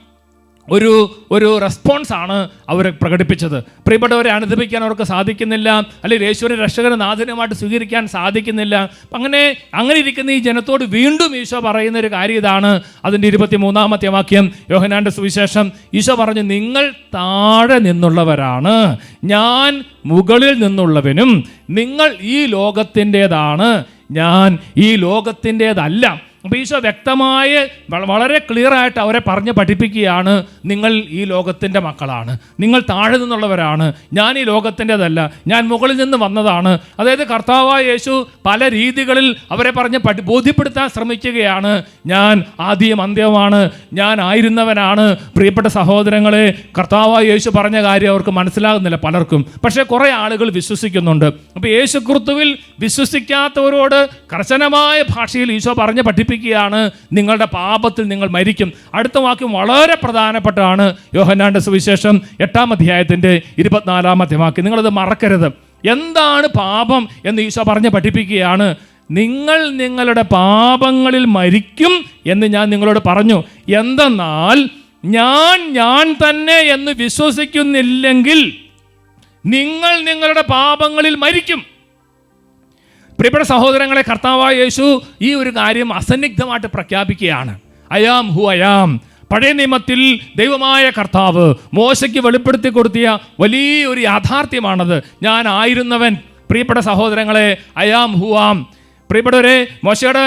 ഒരു ഒരു റെസ്പോൺസാണ് അവർ പ്രകടിപ്പിച്ചത്. പ്രിയപ്പെട്ടവരെ അനുദപിക്കാൻ അവർക്ക് സാധിക്കുന്നില്ല. അല്ലെങ്കിൽ യേശുവിനെ രക്ഷകന് നാഥനുമായിട്ട് സ്വീകരിക്കാൻ സാധിക്കുന്നില്ല. അങ്ങനെ അങ്ങനെ ഇരിക്കുന്ന ഈ ജനത്തോട് വീണ്ടും ഈശോ പറയുന്ന ഒരു കാര്യം ഇതാണ്. അതിന്റെ ഇരുപത്തി മൂന്നാമത്തെ വാക്യം യോഹനാന്റെ സുവിശേഷം. ഈശോ പറഞ്ഞു നിങ്ങൾ താഴെ നിന്നുള്ളവരാണ്. ഞാൻ മുകളിൽ നിന്നുള്ളവനും. നിങ്ങൾ ഈ ലോകത്തിന്റേതാണ്. ഞാൻ ഈ ലോകത്തിന്റെതല്ല. അപ്പോൾ ഈശോ വ്യക്തമായ വളരെ ക്ലിയറായിട്ട് അവരെ പറഞ്ഞ് പഠിപ്പിക്കുകയാണ് നിങ്ങൾ ഈ ലോകത്തിന്റെ മക്കളാണ്. നിങ്ങൾ താഴെ നിന്നുള്ളവരാണ്. ഞാൻ ഈ ലോകത്തിന്റെതല്ല. ഞാൻ മുകളിൽ നിന്ന് വന്നതാണ്. അതായത് കർത്താവായ യേശു പല രീതികളിൽ അവരെ പറഞ്ഞ് പഠി ബോധ്യപ്പെടുത്താൻ ശ്രമിക്കുകയാണ്. ഞാൻ ആദ്യം അന്ത്യമാണ് ഞാൻ ആയിരുന്നവനാണ്. പ്രിയപ്പെട്ട സഹോദരങ്ങളെ കർത്താവായ യേശു പറഞ്ഞ കാര്യം അവർക്ക് മനസ്സിലാകുന്നില്ല പലർക്കും. പക്ഷേ കുറേ ആളുകൾ വിശ്വസിക്കുന്നുണ്ട്. അപ്പോൾ യേശു ക്രിസ്തുവിൽ വിശ്വസിക്കാത്തവരോട് കർശനമായ ഭാഷയിൽ ഈശോ പറഞ്ഞ് പഠിപ്പിക്കുകയാണ് നിങ്ങളുടെ പാപത്തിൽ നിങ്ങൾ മരിക്കും. അടുത്ത വാക്യം വളരെ പ്രധാനപ്പെട്ടതാണ്. യോഹന്നാന്റെ സുവിശേഷം എട്ടാം അധ്യായത്തിന്റെ ഇരുപത്തിനാലാമത്തെ വാക്യം നിങ്ങളത് മറക്കരുത്. എന്താണ് പാപം എന്ന് ഈശോ പറഞ്ഞ് പഠിപ്പിക്കുകയാണ്. നിങ്ങൾ നിങ്ങളുടെ പാപങ്ങളിൽ മരിക്കും എന്ന് ഞാൻ നിങ്ങളോട് പറഞ്ഞു. എന്തെന്നാൽ ഞാൻ ഞാൻ തന്നെ എന്ന് വിശ്വസിക്കുന്നില്ലെങ്കിൽ നിങ്ങൾ നിങ്ങളുടെ പാപങ്ങളിൽ മരിക്കും. പ്രിയപ്പെട്ട സഹോദരങ്ങളെ കർത്താവായ യേശു ഈ ഒരു കാര്യം അസന്നിഗ്ധമായിട്ട് പ്രഖ്യാപിക്കുകയാണ്. അയാം ഹു അയാം പഴയ നിയമത്തിൽ ദൈവമായ കർത്താവ് മോശയ്ക്ക് വെളിപ്പെടുത്തി കൊടുത്തിയ വലിയൊരു യാഥാർത്ഥ്യമാണത്. ഞാൻ ആയിരുന്നവൻ. പ്രിയപ്പെട്ട സഹോദരങ്ങളെ അയാം ഹുവാം പ്രിയപ്പെട്ടവരെ മോശയുടെ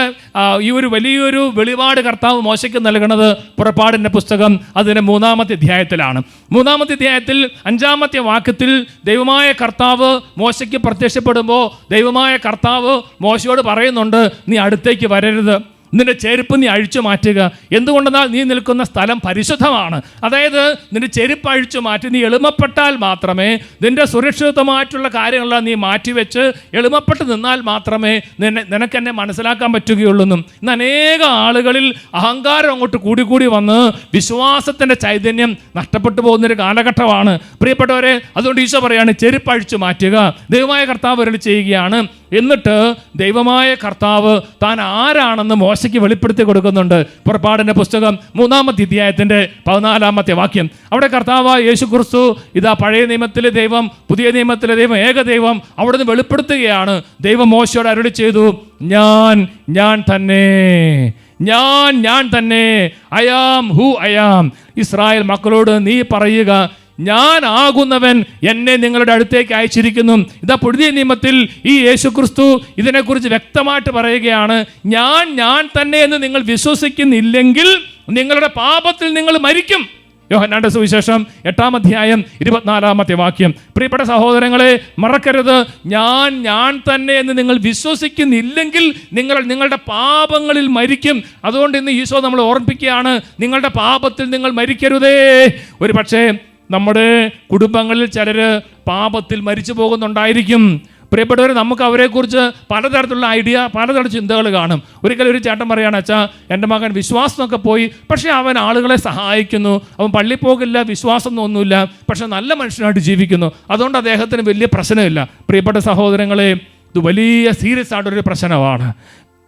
ഈ ഒരു വലിയൊരു വെളിപാട് കർത്താവ് മോശയ്ക്ക് നൽകുന്നത് പുറപ്പാടിന്റെ പുസ്തകം അതിന്റെ മൂന്നാമത്തെ അധ്യായത്തിലാണ്. മൂന്നാമത്തെ അധ്യായത്തിൽ അഞ്ചാമത്തെ വാക്യത്തിൽ ദൈവമായ കർത്താവ് മോശയ്ക്ക് പ്രത്യക്ഷപ്പെടുമ്പോൾ ദൈവമായ കർത്താവ് മോശയോട് പറയുന്നുണ്ട് നീ അടുത്തേക്ക് വരരുത്. നിന്റെ ചെരുപ്പ് നീ അഴിച്ചു മാറ്റുക. എന്തുകൊണ്ടെന്നാൽ നീ നിൽക്കുന്ന സ്ഥലം പരിശുദ്ധമാണ്. അതായത് നിന്റെ ചെരുപ്പ് അഴിച്ചു മാറ്റി നീ എളുമപ്പെട്ടാൽ മാത്രമേ നിന്റെ സുരക്ഷിതമായിട്ടുള്ള കാര്യങ്ങളെല്ലാം നീ മാറ്റിവെച്ച് എളുമപ്പെട്ട് നിന്നാൽ മാത്രമേ നിന്നെ നിനക്കെന്നെ മനസ്സിലാക്കാൻ പറ്റുകയുള്ളൂ എന്നും ഇന്ന് അനേക ആളുകളിൽ അഹങ്കാരം അങ്ങോട്ട് കൂടിക്കൂടി കൂടി വന്ന് വിശ്വാസത്തിന്റെ ചൈതന്യം നഷ്ടപ്പെട്ടു പോകുന്നൊരു കാലഘട്ടമാണ്. പ്രിയപ്പെട്ടവരെ അതുകൊണ്ട് ഈശോ പറയാണ് ചെരുപ്പ് അഴിച്ചു മാറ്റുക. ദൈവമായ കർത്താവ് അരുളി ചെയ്യുകയാണ് എന്നിട്ട് ദൈവമായ കർത്താവ് താൻ ആരാണെന്ന് മോശയ്ക്ക് വെളിപ്പെടുത്തി കൊടുക്കുന്നുണ്ട്. പുറപ്പാടിന്റെ പുസ്തകം മൂന്നാമത്തെ അധ്യായത്തിന്റെ പതിനാലാമത്തെ വാക്യം. അവിടെ കർത്താവ് യേശു ക്രിസ്തു ഇതാ പഴയ നിയമത്തിലെ ദൈവം പുതിയ നിയമത്തിലെ ദൈവം ഏക ദൈവം അവിടുന്ന് വെളിപ്പെടുത്തുകയാണ്. ദൈവം മോശയോട് അരുളി ചെയ്തു ഞാൻ ഞാൻ തന്നെ ഞാൻ ഞാൻ തന്നെ അയാം ഹു അയാം ഇസ്രായേൽ മക്കളോട് നീ പറയുക ഞാൻ ആകുന്നവൻ എന്നെ നിങ്ങളുടെ അടുത്തേക്ക് അയച്ചിരിക്കുന്നു. ഇതാ പുതിയ നിയമത്തിൽ ഈ യേശുക്രിസ്തു ഇതിനെക്കുറിച്ച് വ്യക്തമായിട്ട് പറയുകയാണ് ഞാൻ ഞാൻ തന്നെ എന്ന് നിങ്ങൾ വിശ്വസിക്കുന്നില്ലെങ്കിൽ നിങ്ങളുടെ പാപത്തിൽ നിങ്ങൾ മരിക്കും. യോഹന്നാന്റെ സുവിശേഷം എട്ടാം അധ്യായം ഇരുപത്തിനാലാമത്തെ വാക്യം. പ്രിയപ്പെട്ട സഹോദരങ്ങളെ മറക്കരുത്. ഞാൻ ഞാൻ തന്നെ എന്ന് നിങ്ങൾ വിശ്വസിക്കുന്നില്ലെങ്കിൽ നിങ്ങൾ നിങ്ങളുടെ പാപങ്ങളിൽ മരിക്കും. അതുകൊണ്ട് ഇന്ന് ഈശോ നമ്മൾ ഓർമ്മിപ്പിക്കുകയാണ് നിങ്ങളുടെ പാപത്തിൽ നിങ്ങൾ മരിക്കരുതേ. ഒരു പക്ഷേ നമ്മുടെ കുടുംബങ്ങളിൽ ചിലർ പാപത്തിൽ മരിച്ചു പോകുന്നുണ്ടായിരിക്കും. പ്രിയപ്പെട്ടവർ നമുക്ക് അവരെക്കുറിച്ച് പലതരത്തിലുള്ള ഐഡിയ പലതരം ചിന്തകൾ കാണും. ഒരിക്കലും ഒരു ചേട്ടൻ പറയുകയാണ് അച്ഛാ എന്റെ മകൻ വിശ്വാസമൊക്കെ പോയി. പക്ഷേ അവൻ ആളുകളെ സഹായിക്കുന്നു. അവൻ പള്ളി പോകില്ല വിശ്വാസം ഒന്നുമില്ല പക്ഷെ നല്ല മനുഷ്യനായിട്ട് ജീവിക്കുന്നു. അതുകൊണ്ട് അദ്ദേഹത്തിന് വലിയ പ്രശ്നമില്ല. പ്രിയപ്പെട്ട സഹോദരങ്ങളെ ഇത് വലിയ സീരിയസ് ആയിട്ടൊരു പ്രശ്നമാണ്.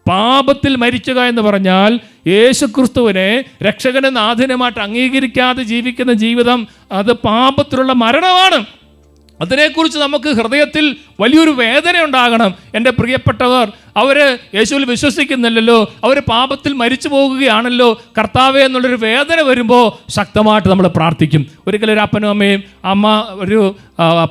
പാപത്തിൽ മരിക്കുക എന്ന് പറഞ്ഞാൽ യേശുക്രിസ്തുവിനെ രക്ഷകനെ നാഥനുമായിട്ട് അംഗീകരിക്കാതെ ജീവിക്കുന്ന ജീവിതം അത് പാപത്തിലുള്ള മരണമാണ്. അതിനെക്കുറിച്ച് നമുക്ക് ഹൃദയത്തിൽ വലിയൊരു വേദന ഉണ്ടാകണം. എന്റെ പ്രിയപ്പെട്ടവർ അവർ യേശുവിൽ വിശ്വസിക്കുന്നില്ലല്ലോ. അവർ പാപത്തിൽ മരിച്ചു പോകുകയാണല്ലോ. കർത്താവെ എന്നുള്ളൊരു വേദന വരുമ്പോൾ ശക്തമായിട്ട് നമ്മൾ പ്രാർത്ഥിക്കും. ഒരിക്കലും ഒരു അപ്പനും അമ്മയും അമ്മ ഒരു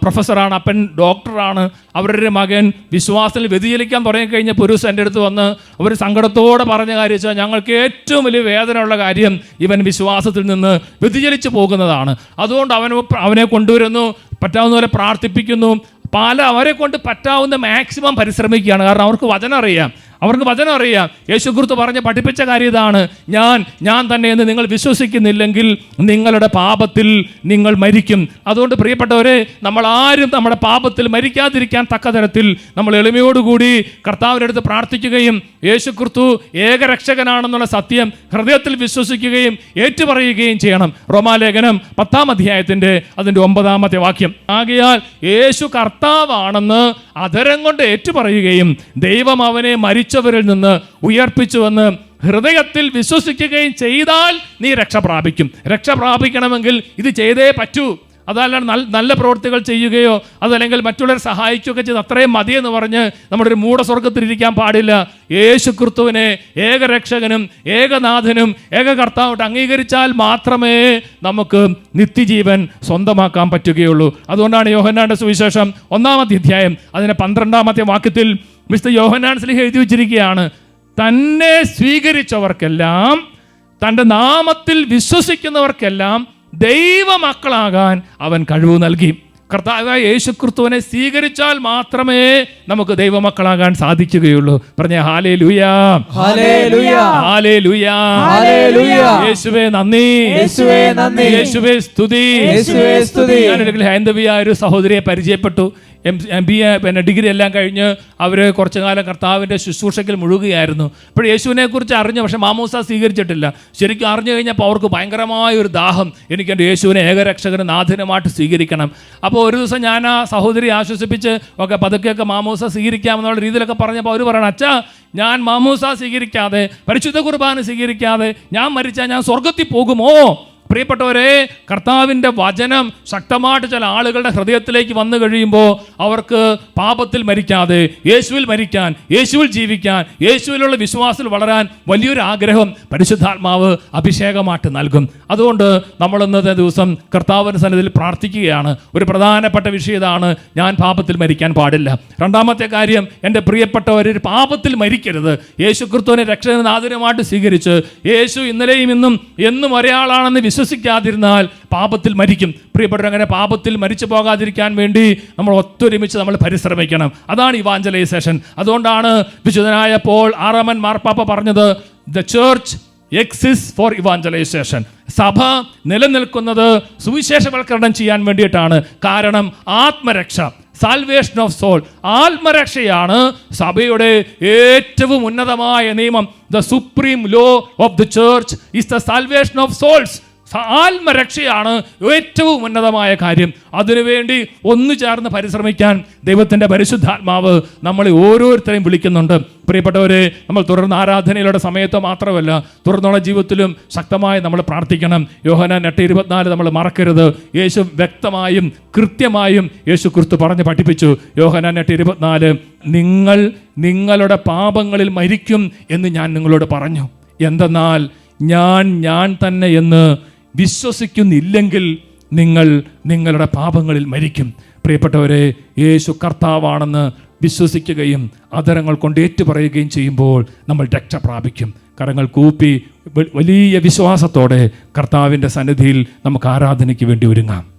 പ്രൊഫസറാണ് അപ്പൻ ഡോക്ടറാണ്. അവരുടെ മകൻ വിശ്വാസത്തിൽ വ്യതിചലിക്കാൻ തുടങ്ങിക്കഴിഞ്ഞ പുരുഷ എന്റെ അടുത്ത് വന്ന് അവർ സങ്കടത്തോടെ പറഞ്ഞ കാര്യം വെച്ചാൽ ഞങ്ങൾക്ക് ഏറ്റവും വലിയ വേദന ഉള്ള കാര്യം ഇവൻ വിശ്വാസത്തിൽ നിന്ന് വ്യതിചലിച്ചു പോകുന്നതാണ്. അതുകൊണ്ട് അവൻ അവനെ കൊണ്ടുവരുന്നു. പറ്റാവുന്ന പോലെ പ്രാർത്ഥിപ്പിക്കുന്നു. പല അവരെ കൊണ്ട് പറ്റാവുന്ന മാക്സിമം പരിശ്രമിക്കുകയാണ്. കാരണം അവർക്ക് വചനം അറിയാം. അവർക്ക് വചനം അറിയാം. യേശുക്രിസ്തു പറഞ്ഞ് പഠിപ്പിച്ച കാര്യം ഇതാണ്. ഞാൻ ഞാൻ തന്നെ എന്ന് നിങ്ങൾ വിശ്വസിക്കുന്നില്ലെങ്കിൽ നിങ്ങളുടെ പാപത്തിൽ നിങ്ങൾ മരിക്കും. അതുകൊണ്ട് പ്രിയപ്പെട്ടവരെ നമ്മൾ ആരും നമ്മുടെ പാപത്തിൽ മരിക്കാതിരിക്കാൻ തക്ക തരത്തിൽ നമ്മൾ എളിമയോടുകൂടി കർത്താവിന്റെ അടുത്ത് പ്രാർത്ഥിക്കുകയും യേശുക്രിസ്തു ഏകരക്ഷകനാണെന്നുള്ള സത്യം ഹൃദയത്തിൽ വിശ്വസിക്കുകയും ഏറ്റുപറയുകയും ചെയ്യണം. റോമാലേഖനം പത്താം അധ്യായത്തിന്റെ അതിന്റെ ഒമ്പതാമത്തെ വാക്യം. ആകയാൽ യേശു കർത്താവാണെന്ന് അധരം കൊണ്ട് ഏറ്റുപറയുകയും ദൈവം അവനെ മരിച്ചവരിൽ നിന്ന് ഉയർപ്പിച്ചുവെന്ന് ഹൃദയത്തിൽ വിശ്വസിക്കുകയും ചെയ്താൽ നീ രക്ഷ പ്രാപിക്കും. രക്ഷ പ്രാപിക്കണമെങ്കിൽ ഇത് ചെയ്തേ പറ്റൂ. അതല്ലാണ്ട് നല്ല നല്ല പ്രവൃത്തികൾ ചെയ്യുകയോ അതല്ലെങ്കിൽ മറ്റുള്ളവരെ സഹായിക്കുകയൊക്കെ ചെയ്ത് അത്രയും മതിയെന്ന് പറഞ്ഞ് നമ്മുടെ ഒരു മൂടസ്വർഗത്തിലിരിക്കാൻ പാടില്ല. യേശു ക്രിസ്തുവിനെ ഏകരക്ഷകനും ഏകനാഥനും ഏകകർത്താവായിട്ട് അംഗീകരിച്ചാൽ മാത്രമേ നമുക്ക് നിത്യജീവൻ സ്വന്തമാക്കാൻ പറ്റുകയുള്ളൂ. അതുകൊണ്ടാണ് യോഹന്നാന്റെ സുവിശേഷം ഒന്നാമത്തെ അധ്യായം അതിന്റെ പന്ത്രണ്ടാമത്തെ വാക്യത്തിൽ മിസ്റ്റർ യോഹനാൻ സ്ലിഹ എഴുതി വച്ചിരിക്കുകയാണ് തന്നെ സ്വീകരിച്ചവർക്കെല്ലാം തന്റെ നാമത്തിൽ വിശ്വസിക്കുന്നവർക്കെല്ലാം ദൈവമക്കളാകാൻ അവൻ കഴിവ് നൽകി. കർത്താവായ യേശുക്രിസ്തുവിനെ സ്വീകരിച്ചാൽ മാത്രമേ നമുക്ക് ദൈവമക്കളാകാൻ സാധിക്കുകയുള്ളൂ. പറഞ്ഞ ഹാലേ ലുയാ ഹാലേ ലുയാ യേശുവേ നന്ദി. യേശുവേ സ്തുതി. യേശുവേ സ്തുതി. ഞാനൊരിക്കൽ ഹൈന്ദവിയ ഒരു സഹോദരിയെ പരിചയപ്പെട്ടു. എം എം ബി എ പിന്നെ ഡിഗ്രി എല്ലാം കഴിഞ്ഞ് അവർ കുറച്ചു കാലം കർത്താവിന്റെ ശുശ്രൂഷയ്ക്കിൽ മുഴുകുകയായിരുന്നു. അപ്പോൾ യേശുവിനെക്കുറിച്ച് അറിഞ്ഞു പക്ഷേ മാമൂസ സ്വീകരിച്ചിട്ടില്ല. ശരിക്കും അറിഞ്ഞു കഴിഞ്ഞപ്പോൾ അവർക്ക് ഭയങ്കരമായ ഒരു ദാഹം. എനിക്ക് എന്റെ യേശുവിനെ ഏകരക്ഷകനും നാഥനുമായിട്ട് സ്വീകരിക്കണം. അപ്പോൾ ഒരു ദിവസം ഞാൻ ആ സഹോദരി ആശ്വസിപ്പിച്ച് ഒക്കെ പതുക്കെയൊക്കെ മാമൂസ സ്വീകരിക്കാമെന്നുള്ള രീതിയിലൊക്കെ പറഞ്ഞപ്പോൾ അവർ പറയണം അച്ഛാ ഞാൻ മാമൂസ സ്വീകരിക്കാതെ പരിശുദ്ധ കുർബാന സ്വീകരിക്കാതെ ഞാൻ മരിച്ചാൽ ഞാൻ സ്വർഗത്തിൽ പോകുമോ? പ്രിയപ്പെട്ടവരെ കർത്താവിന്റെ വചനം ശക്തമായിട്ട് ചില ആളുകളുടെ ഹൃദയത്തിലേക്ക് വന്നു കഴിയുമ്പോൾ അവർക്ക് പാപത്തിൽ മരിക്കാതെ യേശുവിൽ മരിക്കാൻ യേശുവിൽ ജീവിക്കാൻ യേശുവിലുള്ള വിശ്വാസത്തിൽ വളരാൻ വലിയൊരു ആഗ്രഹം പരിശുദ്ധാത്മാവ് അഭിഷേകമായിട്ട് നൽകും. അതുകൊണ്ട് നമ്മൾ ഇന്നത്തെ ദിവസം കർത്താവിന്റെ സന്നിധിയിൽ പ്രാർത്ഥിക്കുകയാണ്. ഒരു പ്രധാനപ്പെട്ട വിഷയം ഇതാണ് ഞാൻ പാപത്തിൽ മരിക്കാൻ പാടില്ല. രണ്ടാമത്തെ കാര്യം എന്റെ പ്രിയപ്പെട്ടവർ പാപത്തിൽ മരിക്കരുത്. യേശു ക്രിസ്തുവിനെ രക്ഷകനാഥനുമായിട്ട് സ്വീകരിച്ച് യേശു ഇന്നലെയും ഇന്നും എന്നും ഒരേയാളാണെന്ന് വിശ്വസിക്കാതിരുന്നാൽ പാപത്തിൽ മരിക്കും. പ്രിയപ്പെട്ടവർ അങ്ങനെ പാപത്തിൽ മരിച്ചു പോകാതിരിക്കാൻ വേണ്ടി നമ്മൾ ഒത്തൊരുമിച്ച് നമ്മൾ പരിശ്രമിക്കണം. അതാണ് ഇവാഞ്ചലൈസേഷൻ അതുകൊണ്ടാണ് വിശുദ്ധനായ പോൾ ആറാമൻ മാർപ്പാപ്പ പറഞ്ഞത് the church exists for evangelisation സഭ നിലനിൽക്കുന്നത് സുവിശേഷവൽക്കരണം ചെയ്യാൻ വേണ്ടിയിട്ടാണ്. കാരണം ആത്മരക്ഷ സാൽവേഷൻ ഓഫ് സോൾ ആത്മരക്ഷയാണ് സഭയുടെ ഏറ്റവും ഉന്നതമായ നിയമം. The supreme law of the church is the salvation of souls ആത്മരക്ഷയാണ് ഏറ്റവും ഉന്നതമായ കാര്യം. അതിനുവേണ്ടി ഒന്നു ചേർന്ന് പരിശ്രമിക്കാൻ ദൈവത്തിന്റെ പരിശുദ്ധാത്മാവ് നമ്മളെ ഓരോരുത്തരെയും വിളിക്കുന്നുണ്ട്. പ്രിയപ്പെട്ടവരെ നമ്മൾ തുടർന്ന് ആരാധനയിലൂടെ സമയത്ത് മാത്രമല്ല തുടർന്നുള്ള ജീവിതത്തിലും ശക്തമായി നമ്മൾ പ്രാർത്ഥിക്കണം. യോഹന എട്ട് ഇരുപത്തിനാല് നമ്മൾ മറക്കരുത്. യേശു വ്യക്തമായും കൃത്യമായും യേശു ക്രിസ്തു പറഞ്ഞ് പഠിപ്പിച്ചു. യോഹന എട്ട് ഇരുപത്തിനാല് നിങ്ങൾ നിങ്ങളുടെ പാപങ്ങളിൽ മരിക്കും എന്ന് ഞാൻ നിങ്ങളോട് പറഞ്ഞു. എന്തെന്നാൽ ഞാൻ ഞാൻ തന്നെ എന്ന് വിശ്വസിക്കുന്നില്ലെങ്കിൽ നിങ്ങൾ നിങ്ങളുടെ പാപങ്ങളിൽ മരിക്കും. പ്രിയപ്പെട്ടവരെ യേശു കർത്താവാണെന്ന് വിശ്വസിക്കുകയും അതരങ്ങൾ കൊണ്ട് ഏറ്റുപറയുകയും ചെയ്യുമ്പോൾ നമ്മൾ രക്ഷ പ്രാപിക്കും. കരങ്ങൾ കൂപ്പി വലിയ വിശ്വാസത്തോടെ കർത്താവിന്റെ സന്നിധിയിൽ നമുക്ക് ആരാധനയ്ക്ക് വേണ്ടി ഒരുങ്ങാം.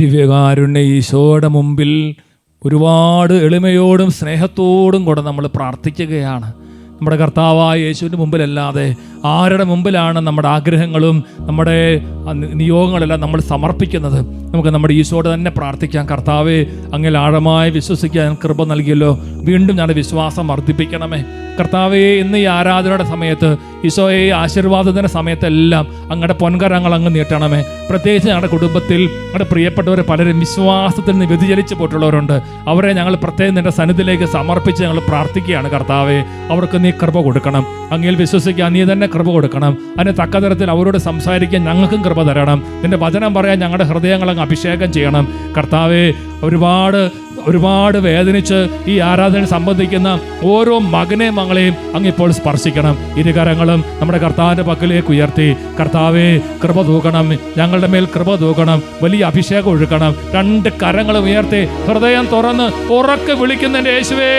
ദിവ്യകാരുണ്യ ഈശോയുടെ മുമ്പിൽ ഒരുപാട് എളിമയോടും സ്നേഹത്തോടും കൂടെ നമ്മൾ പ്രാർത്ഥിക്കുകയാണ്. നമ്മുടെ കർത്താവായ യേശുവിന്റെ മുമ്പിലല്ലാതെ ആരുടെ മുമ്പിലാണ് നമ്മുടെ ആഗ്രഹങ്ങളും നമ്മുടെ നിയോഗങ്ങളെല്ലാം നമ്മൾ സമർപ്പിക്കുന്നത്? നമുക്ക് നമ്മുടെ ഈശോട് തന്നെ പ്രാർത്ഥിക്കാം. കർത്താവെ അങ്ങനെ ആഴമായി വിശ്വസിക്കാൻ കൃപ നൽകിയല്ലോ. വീണ്ടും ഞാൻ വിശ്വാസം വർദ്ധിപ്പിക്കണമേ. കർത്താവെ ഇന്ന് ഈ ആരാധനയുടെ സമയത്ത് ഈശോയെ ആശീർവാദത്തിന്റെ സമയത്തെല്ലാം അങ്ങയുടെ പൊൻകരങ്ങൾ അങ്ങ് നീട്ടണമേ. പ്രത്യേകിച്ച് ഞങ്ങളുടെ കുടുംബത്തിൽ ഞങ്ങളുടെ പ്രിയപ്പെട്ടവർ പലരും വിശ്വാസത്തിൽ നിന്ന് വ്യതിചലിച്ച് പോയിട്ടുള്ളവരുണ്ട്. അവരെ ഞങ്ങൾ പ്രത്യേകം നിന്റെ സന്നിധിയിലേക്ക് സമർപ്പിച്ച് ഞങ്ങൾ പ്രാർത്ഥിക്കുകയാണ് കർത്താവെ. അവർക്ക് നീ കൃപ കൊടുക്കണം. അങ്ങയിൽ വിശ്വസിക്കാൻ നീ തന്നെ കൃപ കൊടുക്കണം. അതിന് തക്കതരത്തിൽ അവരോട് സംസാരിക്കാൻ ഞങ്ങൾക്കും കൃപ തരണം. നിന്റെ വചനം പറയാൻ ഞങ്ങളുടെ ഹൃദയങ്ങൾ അങ്ങ് അഭിഷേകം ചെയ്യണം. കർത്താവെ ഒരുപാട് ഒരുപാട് വേദനിച്ച് ഈ ആരാധന സംബന്ധിക്കുന്ന ഓരോ മകനെ മകളെയും അങ്ങിപ്പോൾ സ്പർശിക്കണം. ഇരുകരങ്ങളും നമ്മുടെ കർത്താവിന്റെ പക്കലേക്ക് ഉയർത്തി കർത്താവെ കൃപ തൂക്കണം ഞങ്ങളുടെ മേൽ കൃപ തൂക്കണം വലിയ അഭിഷേകം ഒഴുക്കണം. രണ്ട് കരങ്ങളും ഉയർത്തി ഹൃദയം തുറന്ന് ഉറക്കെ വിളിക്കുന്നതിന്റെ യേശുവേ.